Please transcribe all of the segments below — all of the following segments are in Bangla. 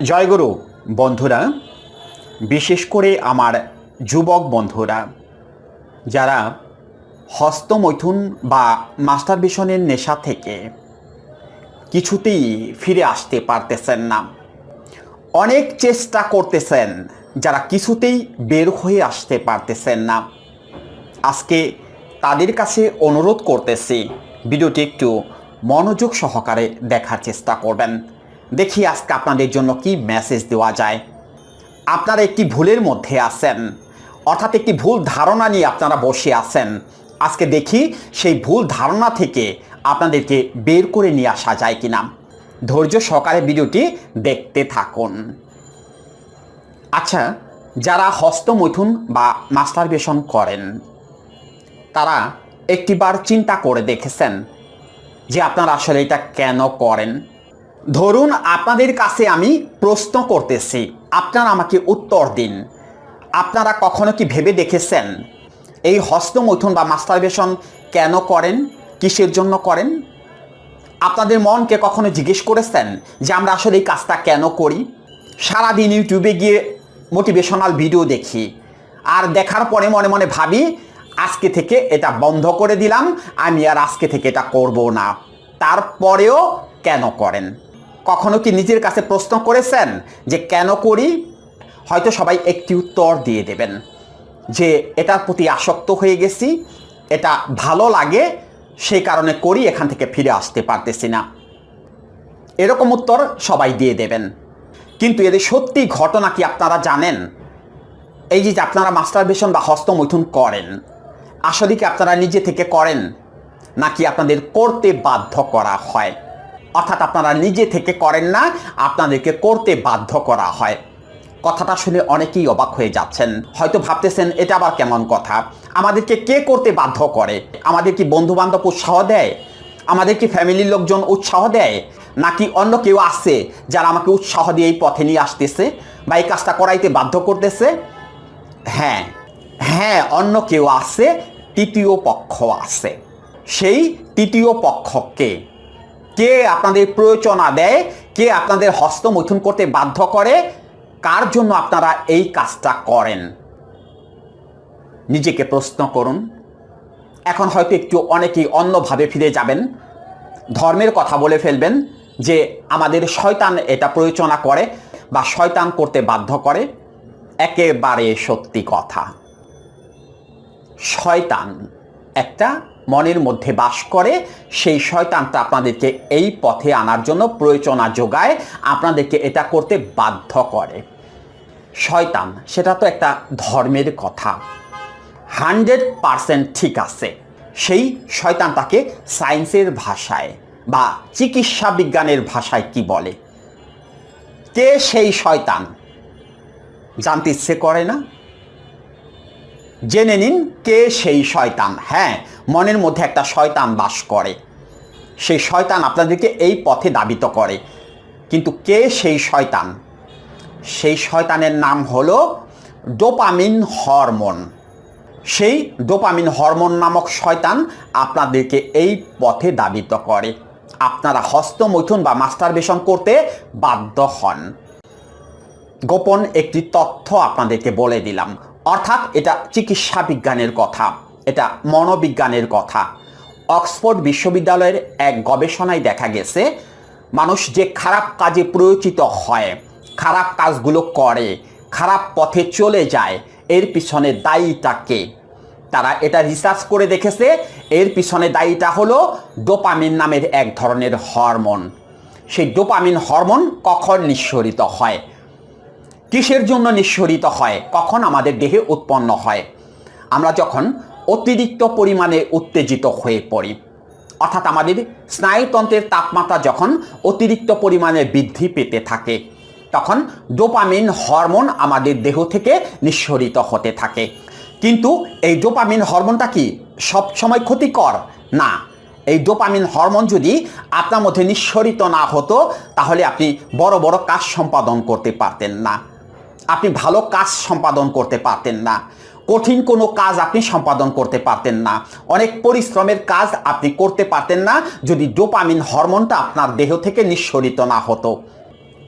জয়গুরু, বন্ধুরা, বিশেষ করে আমার যুবক বন্ধুরা, যারা হস্তমৈথুন বা মাস্টারবেশনের নেশা থেকে কিছুতেই ফিরে আসতে পারতেছেন না। অনেক চেষ্টা করতেছেন, যারা কিছুতেই বের হয়ে আসতে পারতেছেন না। আজকে তাদের কাছে অনুরোধ করতেছি, ভিডিওটি একটু মনোযোগ সহকারে দেখার চেষ্টা করবেন। দেখি আজকে আপনাদের জন্য কি মেসেজ দেওয়া যায়। আপনারা একটি ভুলের মধ্যে আছেন। অর্থাৎ একটি ভুল ধারণা নিয়ে আপনারা বসে আছেন। আজকে দেখি সেই ভুল ধারণা থেকে আপনাদেরকে বের করে নিয়ে আসা যায় কিনা। ধৈর্য সহকারে ভিডিওটি দেখতে থাকুন। আচ্ছা যারা হস্তমৈথুন বা মাস্টারবেশন করেন, তারা একটিবার চিন্তা করে দেখেছেন যে আপনারা আসলে এটা কেন করেন? ধরুন আপনাদের কাছে আমি প্রশ্ন করতেছি। আপনারা আমাকে উত্তর দিন। আপনারা কখনো কি ভেবে দেখেছেন এই হস্তমৈথুন বা মাস্টারবেশন কেন করেন? কিসের জন্য করেন? আপনাদের মনকে কখনো জিজ্ঞেস করেছেন যে আমরা আসলে এই কাজটা কেন করি? সারাদিন ইউটিউবে গিয়ে মোটিভেশনাল ভিডিও দেখি। আর দেখার পরে মনে মনে ভাবি, আজকে থেকে এটা বন্ধ করে দিলাম, আমি আর আজকে থেকে এটা করব না। তারপরেও কেন করেন? কখনো কি নিজের কাছে প্রশ্ন করেছেন যে কেন করি? হয়তো সবাই একটি উত্তর দিয়ে দেবেন যে এটার প্রতি আসক্ত হয়ে গেছি, এটা ভালো লাগে, সেই কারণে করি, এখান থেকে ফিরে আসতে পারতেছি না। এরকম উত্তর সবাই দিয়ে দেবেন। কিন্তু এদের সত্যি ঘটনা কি আপনারা জানেন? এই যে আপনারা মাস্টারবেশন বা হস্তমৈথুন করেন, আসলে কি আপনারা নিজে থেকে করেন? নাকি আপনাদের করতে বাধ্য করা হয়? অর্থাৎ আপনারা নিজে থেকে করেন না, আপনাদেরকে করতে বাধ্য করা হয়। কথাটা শুনে অনেকেই অবাক হয়ে যাচ্ছেন। হয়তো ভাবতেছেন, এটা আবার কেমন কথা? আমাদেরকে কে করতে বাধ্য করে? আমাদের কি বন্ধু বান্ধব উৎসাহ দেয়? আমাদের কি ফ্যামিলির লোকজন উৎসাহ দেয়? নাকি অন্য কেউ আছে যারা আমাকে উৎসাহ দিয়ে এই পথে নিয়ে আসতেছে বা এই কাজটা করাইতে বাধ্য করতেছে? হ্যাঁ হ্যাঁ অন্য কেউ আছে, তৃতীয় পক্ষ আছে। সেই তৃতীয় পক্ষকে কে আপনাদের প্রয়োজনা দেয়, কে আপনাদের হস্তমৈথুন করতে বাধ্য করে, কার জন্য আপনারা এই কাজটা করেন? নিজেকে প্রশ্ন করুন। এখন হয়তো একটু অনেকেই অন্যভাবে ফিরে যাবেন। ধর্মের কথা বলে ফেলবেন যে আমাদের শয়তান এটা প্রয়োজনা করে বা শয়তান করতে বাধ্য করে। একেবারে সত্যি কথা। শয়তান একটা মনের মধ্যে বাস করে, সেই শয়তানটা আপনাদেরকে এই পথে আনার জন্য প্রয়োজনা যোগায়, আপনাদেরকে এটা করতে বাধ্য করে। শয়তান, সেটা তো একটা ধর্মের কথা। হান্ড্রেড পারসেন্ট ঠিক আছে। সেই শয়তানটাকে সায়েন্সের ভাষায় বা চিকিৎসা বিজ্ঞানের ভাষায় কি বলে? কে সেই শয়তান? জানতে ইচ্ছে করে না? জেনে নিন কে সেই শয়তান। হ্যাঁ মনের মধ্যে একটা শয়তান বাস করে। সেই শয়তান আপনাদেরকে এই পথে দাবিত করে। কিন্তু কে সেই শয়তান? সেই শয়তানের নাম হলো ডোপামিন হরমোন। সেই ডোপামিন হরমোন নামক শয়তান আপনাদেরকে এই পথে দাবিত করে। আপনারা হস্তমৈথুন বা মাস্টারবেশন করতে বাধ্য হন। গোপন একটি তথ্য আপনাদেরকে বলে দিলাম। অর্থাৎ এটা চিকিৎসা বিজ্ঞানের কথা, এটা মনোবিজ্ঞানের কথা। অক্সফোর্ড বিশ্ববিদ্যালয়ের এক গবেষণায় দেখা গেছে, মানুষ যে খারাপ কাজে প্রয়োজিত হয়, খারাপ কাজগুলো করে, খারাপ পথে চলে যায়, এর পিছনে দায়ীটা কে? তারা এটা রিসার্চ করে দেখেছে, এর পিছনে দায়ীটা হলো ডোপামিন নামের এক ধরনের হরমোন। সেই ডোপামিন হরমোন কখন নিঃসরিত হয়? কিসের জন্য নিঃসরিত হয়? কখন আমাদের দেহে উৎপন্ন হয়? আমরা যখন অতিরিক্ত পরিমাণে উত্তেজিত হয়ে পড়ি, অর্থাৎ আমাদের স্নায়ুতন্ত্রের তাপমাত্রা যখন অতিরিক্ত পরিমাণে বৃদ্ধি পেতে থাকে, তখন ডোপামিন হরমোন আমাদের দেহ থেকে নিঃসরিত হতে থাকে। কিন্তু এই ডোপামিন হরমোনটা কি সবসময় ক্ষতিকর? না। এই ডোপামিন হরমোন যদি আপনার মধ্যে নিঃসরিত না হতো, তাহলে আপনি বড় বড় কাজ সম্পাদন করতে পারতেন না। আপনি ভালো কাজ সম্পাদন করতে পারতেন না। কঠিন কোনো কাজ আপনি সম্পাদন করতে পারতেন না। অনেক পরিশ্রমের কাজ আপনি করতে পারতেন না যদি ডোপামিন হরমোনটা আপনার দেহ থেকে নিঃসরিত না হতো।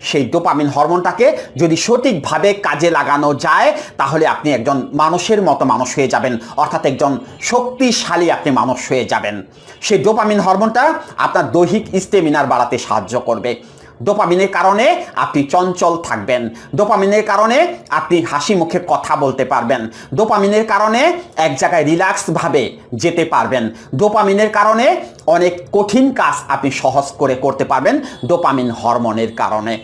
সেই ডোপামিন হরমোনটাকে যদি সঠিকভাবে কাজে লাগানো যায়, তাহলে আপনি একজন মানুষের মতো মানুষ হয়ে যাবেন। অর্থাৎ একজন শক্তিশালী আপনি মানুষ হয়ে যাবেন। সেই ডোপামিন হরমোনটা আপনার দৈহিক স্টেমিনার বাড়াতে সাহায্য করবে। ডোপামিনের কারণে আপনি চঞ্চল থাকবেন। ডোপামিনের কারণে আপনি হাসি মুখে কথা বলতে পারবেন। ডোপামিনের কারণে এক জায়গায় রিল্যাক্সভাবে যেতে পারবেন। ডোপামিনের কারণে অনেক কঠিন কাজ আপনি সহজ করে করতে পারবেন ডোপামিন হরমোনের কারণে।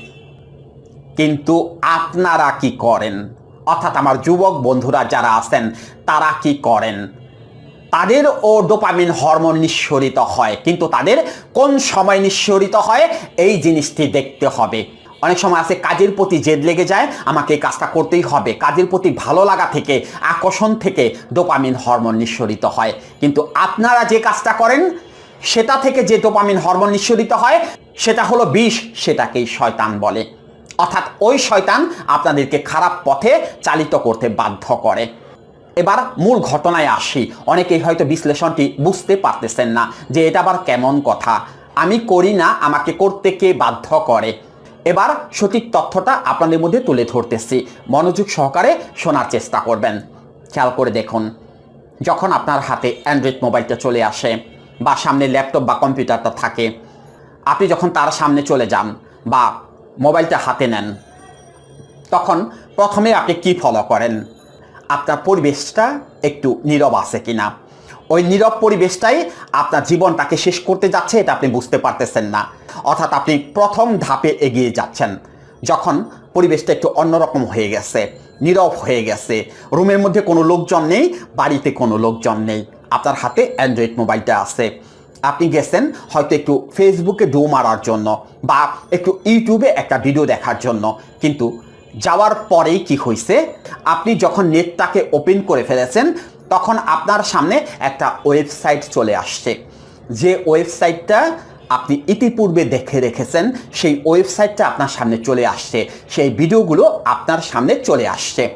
কিন্তু আপনারা কি করেন? অর্থাৎ আমার যুবক বন্ধুরা যারা আছেন, তারা কি করেন? তাদের ও ডোপামিন হরমোন নিঃসরিত হয়। কিন্তু তাদের কোন সময় নিঃসরিত হয়? এই জিনিসটি দেখতে হবে। অনেক সময় আছে, কাজের প্রতি জেদ লেগে যায়, আমাকে এই কাজটা করতেই হবে। কাজের প্রতি ভালো লাগা থেকে, আকর্ষণ থেকে ডোপামিন হরমোন নিঃসরিত হয়। কিন্তু আপনারা যে কাজটা করেন, সেটা থেকে যে ডোপামিন হরমোন নিঃসরিত হয়, সেটা হলো বিষ, সেটাকেই শয়তান বলে। অর্থাৎ ওই শয়তান আপনাদেরকে খারাপ পথে চালিত করতে বাধ্য করে। এবার মূল ঘটনায় আসি। অনেকেই হয়তো বিশ্লেষণটি বুঝতে পারতেছেন না যে এটা আবার কেমন কথা। আমি করি না, আমাকে করতে কে বাধ্য করে? এবার সঠিক তথ্যটা আপনাদের মধ্যে তুলে ধরতেছি। মনোযোগ সহকারে শোনার চেষ্টা করবেন। খেয়াল করে দেখুন। যখন আপনার হাতে অ্যান্ড্রয়েড মোবাইলটা চলে আসে বা সামনে ল্যাপটপ বা কম্পিউটারটা থাকে, আপনি যখন তার সামনে চলে যান বা মোবাইলটা হাতে নেন, তখন প্রথমে আপনি কি ফলো করেন? আপনার পরিবেশটা একটু নীরব আছে কিনা? ওই নীরব পরিবেশটাই আপনার জীবনটাকে শেষ করতে যাচ্ছে, এটা আপনি বুঝতে পারতেছেন না। অর্থাৎ আপনি প্রথম ধাপে এগিয়ে যাচ্ছেন, যখন পরিবেশটা একটু অন্যরকম হয়ে গেছে, নীরব হয়ে গেছে। রুমের মধ্যে কোনো লোকজন নেই, বাড়িতে কোনো লোকজন নেই। আপনার হাতে অ্যান্ড্রয়েড মোবাইলটা আছে। আপনি গেছেন হয়তো একটু ফেসবুকে ডো মারার জন্য বা একটু ইউটিউবে একটা ভিডিও দেখার জন্য। কিন্তু যাওয়ার পরেই কি হয়েছে আপনি যখন নেটটাকে ওপেন করে ফেলেছেন, তখন আপনার সামনে একটা ওয়েবসাইট চলে আসছে। যে ওয়েবসাইটটা আপনি ইতিপূর্বে দেখে রেখেছেন, সেই ওয়েবসাইটটা আপনার সামনে চলে আসছে। সেই ভিডিওগুলো আপনার সামনে চলে আসছে।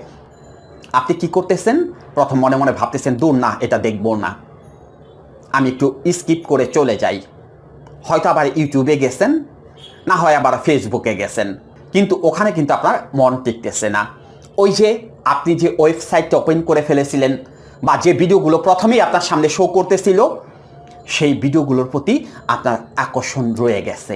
আপনি কি করতেছেন? প্রথম মনে মনে ভাবতেছেন, দূর না, এটা দেখব না। আমি একটু স্কিপ করে চলে যাই। হয়তো আবার ইউটিউবে গেছেন, না হয় আবার ফেসবুকে গেছেন। কিন্তু ওখানে কিন্তু আপনার মন টিকতেছে না। ওই যে আপনি যে ওয়েবসাইটটা ওপেন করে ফেলেছিলেন বা যে ভিডিওগুলো প্রথমেই আপনার সামনে শো করতেছিল, সেই ভিডিওগুলোর প্রতি আপনার আকর্ষণ রয়ে গেছে।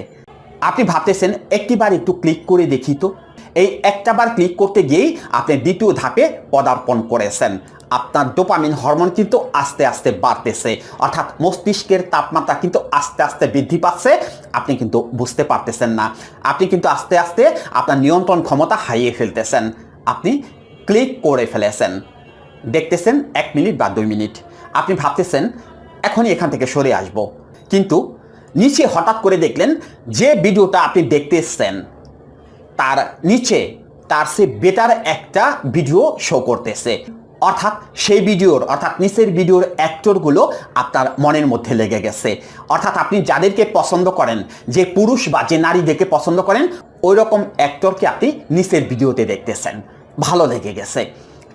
আপনি ভাবতেছেন, একটিবার একটু ক্লিক করে দেখি তো। এই একটাবার ক্লিক করতে গিয়েই আপনি দ্বিতীয় ধাপে পদার্পণ করেছেন। আপনার ডোপামিন হরমোন কিন্তু আস্তে আস্তে বাড়তেছে। অর্থাৎ মস্তিষ্কের তাপমাত্রা কিন্তু আস্তে আস্তে বৃদ্ধি পাচ্ছে। আপনি কিন্তু বুঝতে পারতেছেন না। আপনি কিন্তু আস্তে আস্তে আপনার নিয়ন্ত্রণ ক্ষমতা হারিয়ে ফেলতেছেন। আপনি ক্লিক করে ফেলেছেন। দেখতেছেন এক মিনিট বা দুই মিনিট। আপনি ভাবতেছেন, এখনই এখান থেকে সরে আসব। কিন্তু নিচে হঠাৎ করে দেখলেন, যে ভিডিওটা আপনি দেখতে এসছেন তার নিচে তার সে বেটার একটা ভিডিও শো করতেছে। অর্থাৎ সেই ভিডিওর অর্থাৎ নিচের ভিডিওর অ্যাক্টরগুলো আপনার মনের মধ্যে লেগে গেছে। অর্থাৎ আপনি যাদেরকে পছন্দ করেন, যে পুরুষ বা যে নারীদেরকে পছন্দ করেন ওই রকম অ্যাক্টরকে আপনি নিচের ভিডিওতে দেখতেছেন। ভালো লেগে গেছে।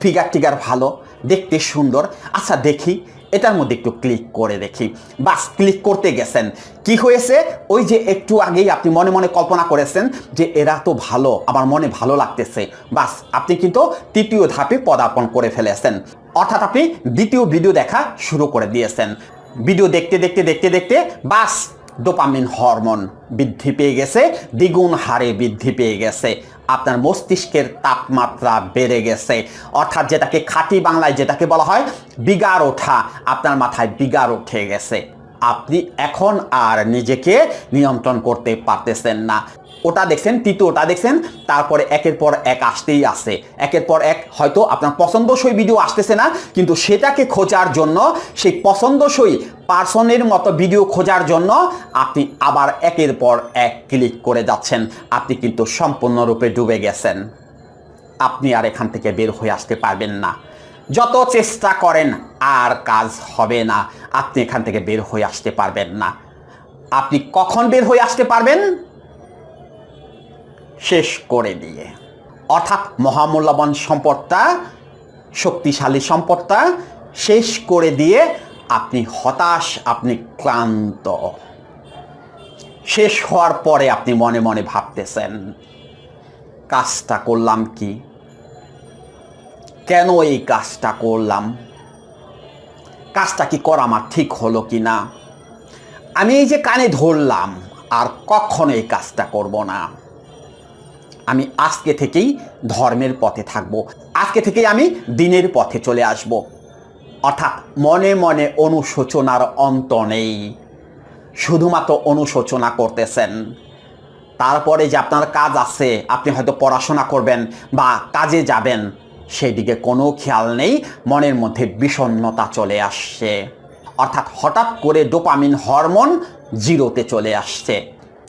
ফিগার টিগার ভালো, দেখতে সুন্দর। আচ্ছা দেখি এটার মধ্যে একটু ক্লিক করে দেখি। বাস ক্লিক করতে গেছেন। কি হয়েছে? ওই যে একটু আগেই আপনি মনে মনে কল্পনা করেছেন যে এরা তো ভালো, আমার মনে ভালো লাগতেছে। বাস, আপনি কিন্তু তৃতীয় ধাপে পদার্পণ করে ফেলেছেন। অর্থাৎ আপনি দ্বিতীয় ভিডিও দেখা শুরু করে দিয়েছেন। ভিডিও দেখতে দেখতে দেখতে দেখতে, বাস ডোপামিন হরমোন বৃদ্ধি পেয়ে গেছে, দ্বিগুণ হারে বৃদ্ধি পেয়ে গেছে, আপনার মস্তিষ্কের তাপমাত্রা বেড়ে গেছে। অর্থাৎ যেটাকে খাঁটি বাংলায় যেটাকে বলা হয় বিগার ওঠা, আপনার মাথায় বিগার উঠে গেছে। আপনি এখন আর নিজেকে নিয়ন্ত্রণ করতে পারতেছেন না। ওটা দেখছেন তৃতীয়টা দেখছেন, তারপরে একের পর এক আসতেই আসে একের পর এক হয়তো আপনার পছন্দসই ভিডিও আসতেছে না, কিন্তু সেটাকে খোঁজার জন্য, সেই পছন্দসই পার্সনের মতো ভিডিও খোঁজার জন্য আপনি আবার একের পর এক ক্লিক করে যাচ্ছেন। আপনি কিন্তু সম্পূর্ণরূপে ডুবে গেছেন। আপনি আর এখান থেকে বের হয়ে আসতে পারবেন না। যত চেষ্টা করেন, আর কাজ হবে না। আপনি এখান থেকে বের হয়ে আসতে পারবেন না। আপনি কখন বের হয়ে আসতে পারবেন? শেষ করে দিয়ে। অর্থাৎ মহামূল্যবান সম্পদটা, শক্তিশালী সম্পদটা শেষ করে দিয়ে আপনি হতাশ, আপনি ক্লান্ত। শেষ হওয়ার পরে আপনি মনে মনে ভাবতেছেন, কাজটা করলাম কি? কেন এই কাজটা করলাম? কাজটা কি করা আমার ঠিক হলো কি না? আমি এই যে কানে ধরলাম, আর কখনো এই কাজটা করব না। আমি আজকে থেকেই ধর্মের পথে থাকব। আজকে থেকেই আমি দিনের পথে চলে আসব। অর্থাৎ মনে মনে অনুশোচনার অন্ত নেই। শুধুমাত্র অনুশোচনা করতেছেন। তারপরে যে আপনার কাজ আছে, আপনি হয়তো পড়াশোনা করবেন বা কাজে যাবেন সেই দিকে কোনো খেয়াল নেই, মনের মধ্যে বিষণ্ণতা চলে আসছে। অর্থাৎ হঠাৎ করে ডোপামিন হরমোন জিরোতে চলে আসছে।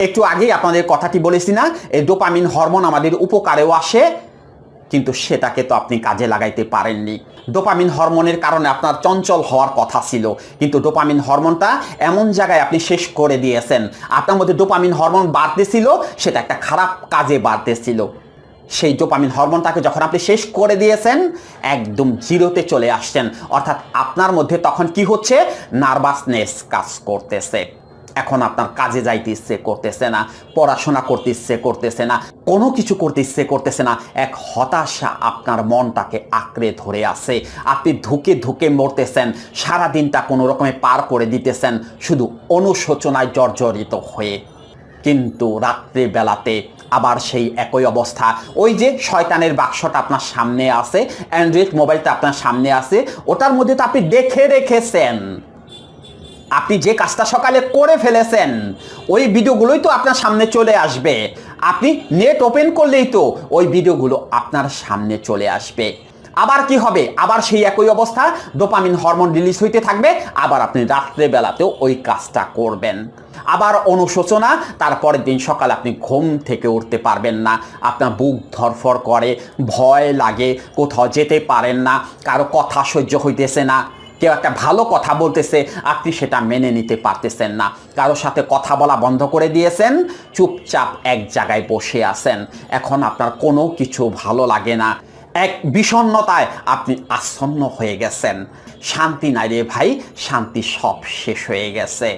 একটু আগেই আপনাদের কথাটি বলেছি না, এই ডোপামিন হরমোন আমাদের উপকারেও আসে, কিন্তু সেটাকে তো আপনি কাজে লাগাইতে পারেননি। ডোপামিন হরমোনের কারণে আপনার চঞ্চল হওয়ার কথা ছিল, কিন্তু ডোপামিন হরমোনটা এমন জায়গায় আপনি শেষ করে দিয়েছেন। আপনার মধ্যে ডোপামিন হরমোন বাড়তেছিল, সেটা একটা খারাপ কাজে বাড়তেছিল। সেই ডোপামিন হরমোনটাকে যখন আপনি শেষ করে দিয়েছেন, একদম জিরোতে চলে আসছেন। অর্থাৎ আপনার মধ্যে তখন কি হচ্ছে? নার্ভাসনেস কাজ করতেছে। এখন আপনার কাজে যাইতে ইচ্ছে করতেছে না, পড়াশোনা করতে ইচ্ছে করতেছে না, কোনো কিছু করতে ইচ্ছে করতেছে না, এক হতাশা আপনার মনটাকে আঁকড়ে ধরে আছে। আপনি ধুকে ধুকে মরতেছেন সারা দিনটা কোনো রকমে পার করে দিতেছেন, শুধু অনুশোচনায় জর্জরিত হয়ে। কিন্তু রাত্রে বেলাতে আবার সেই একই অবস্থা। ওই যে শয়তানের বাক্সটা আপনার সামনে আছে, অ্যান্ড্রয়েড মোবাইলটা আপনার সামনে আছে, ওটার মধ্যে তো আপনি দেখে রেখেছেন। আপনি যে কাজটা সকালে করে ফেলেছেন, ওই ভিডিওগুলোই তো আপনার সামনে চলে আসবে। আপনি নেট ওপেন করলেই তো ওই ভিডিওগুলো আপনার সামনে চলে আসবে। আবার কি হবে? আবার সেই একই অবস্থা ডোপামিন হরমোন রিলিজ হইতে থাকবে, আবার আপনি রাত্রে বেলাতেও ওই কাজটা করবেন। আবার অনুশোচনা তারপরের দিন সকাল আপনি ঘুম থেকে উঠতে পারবেন না। আপনার বুক ধরফর করে, ভয় লাগে, কোথাও যেতে পারেন না, কারও কথা সহ্য হইতেছে না। কেউ একটা ভালো কথা বলতেছে, আপনি সেটা মেনে নিতে পারতেছেন না। কারোর সাথে কথা বলা বন্ধ করে দিয়েছেন, চুপচাপ এক জায়গায় বসে আছেন। এখন আপনার কোনো কিছু ভালো লাগে না। এক বিষণ্ণতায় আপনি আচ্ছন্ন হয়ে গেছেন। শান্তি নাই রে ভাই, শান্তি সব শেষ হয়ে গেছে।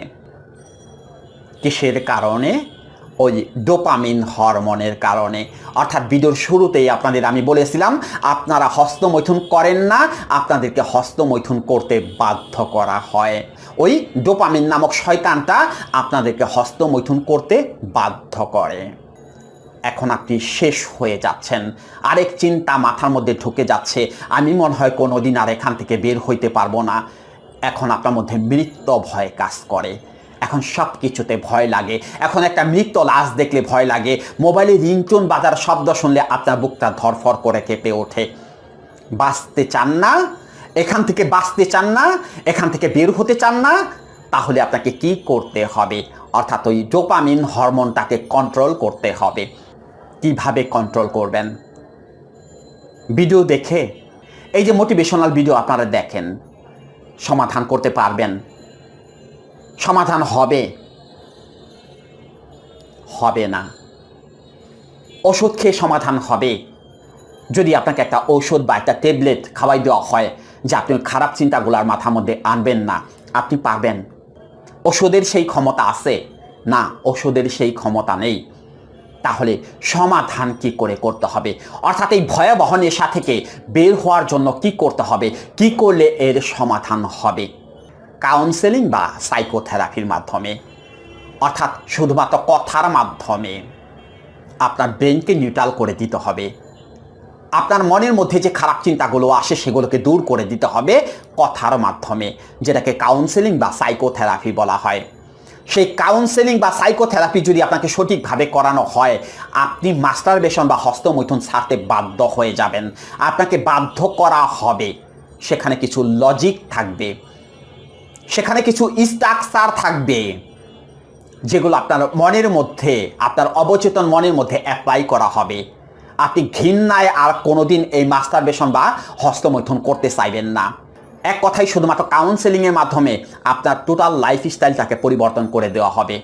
কিসের কারণে? ওই ডোপামিন হরমোনের কারণে। অর্থাৎ ভিডিওর শুরুতেই আপনাদের আমি বলেছিলাম, আপনারা হস্তমৈথুন করেন না, আপনাদেরকে হস্তমৈথুন করতে বাধ্য করা হয়। ওই ডোপামিন নামক শয়তানটা আপনাদেরকে হস্তমৈথুন করতে বাধ্য করে। এখন আপনি শেষ হয়ে যাচ্ছেন। আরেক চিন্তা মাথার মধ্যে ঢুকে যাচ্ছে, আমি মনে হয় কোনো দিন আর এখান থেকে বের হইতে পারব না। এখন আপনার মধ্যে মৃত্যু ভয় কাজ করে। এখন সব কিছুতে ভয় লাগে। এখন একটা মৃত লাশ দেখলে ভয় লাগে। মোবাইলে রিংটোন বাজার শব্দ শুনলে আপনার বুকটা ধরফর করে কেঁপে ওঠে। বাঁচতে চান না? এখান থেকে বাঁচতে চান না? এখান থেকে বের হতে চান না? তাহলে আপনাকে কি করতে হবে? অর্থাৎ ওই ডোপামিন হরমোনটাকে কন্ট্রোল করতে হবে। কীভাবে কন্ট্রোল করবেন? ভিডিও দেখে। এই যে মোটিভেশনাল ভিডিও আপনারা দেখেন, সমাধান করতে পারবেন। সমাধান হবে। হবে না। ওষুধ খেয়ে সমাধান হবে। যদি আপনাকে একটা ঔষধ বা একটা ট্যাবলেট খাওয়াই দেওয়া হয়, যে আপনি খারাপ চিন্তাগুলার মাথার মধ্যে আনবেন না, আপনি পারবেন। ওষুধের সেই ক্ষমতা আছে? না, ওষুধের সেই ক্ষমতা নেই। তাহলে সমাধান কি করে করতে হবে? অর্থাৎ এই ভয়াবহ নেশা থেকে বের হওয়ার জন্য কি করতে হবে? কি করলে এর সমাধান হবে? কাউন্সেলিং বা সাইকোথেরাপির মাধ্যমে, অর্থাৎ শুধুমাত্র কথার মাধ্যমে আপনার ব্রেনকে নিউট্রাল করে দিতে হবে। আপনার মনের মধ্যে যে খারাপ চিন্তাগুলো আসে সেগুলোকে দূর করে দিতে হবে কথার মাধ্যমে, যেটাকে কাউন্সেলিং বা সাইকোথেরাপি বলা হয়। সেই কাউন্সেলিং বা সাইকোথেরাপি যদি আপনাকে সঠিকভাবে করানো হয়, আপনি মাস্টার মাস্টারবেশন বা হস্তমৈথুন ছাড়তে বাধ্য হয়ে যাবেন। আপনাকে বাধ্য করা হবে। সেখানে কিছু লজিক থাকবে। সেখানে কিছু স্ট্রাকচার থাকবে, যেগুলো আপনার মনের মধ্যে, আপনার অবচেতন মনের মধ্যে অ্যাপ্লাই করা হবে। আপনি ঘৃণায় আর কোনোদিন এই মাস্টারবেশন বা হস্তমৈথুন করতে চাইবেন না। এক কথাই শুধুমাত্র কাউন্সেলিংয়ের মাধ্যমে আপনার টোটাল লাইফস্টাইলটাকে পরিবর্তন করে দেওয়া হবে।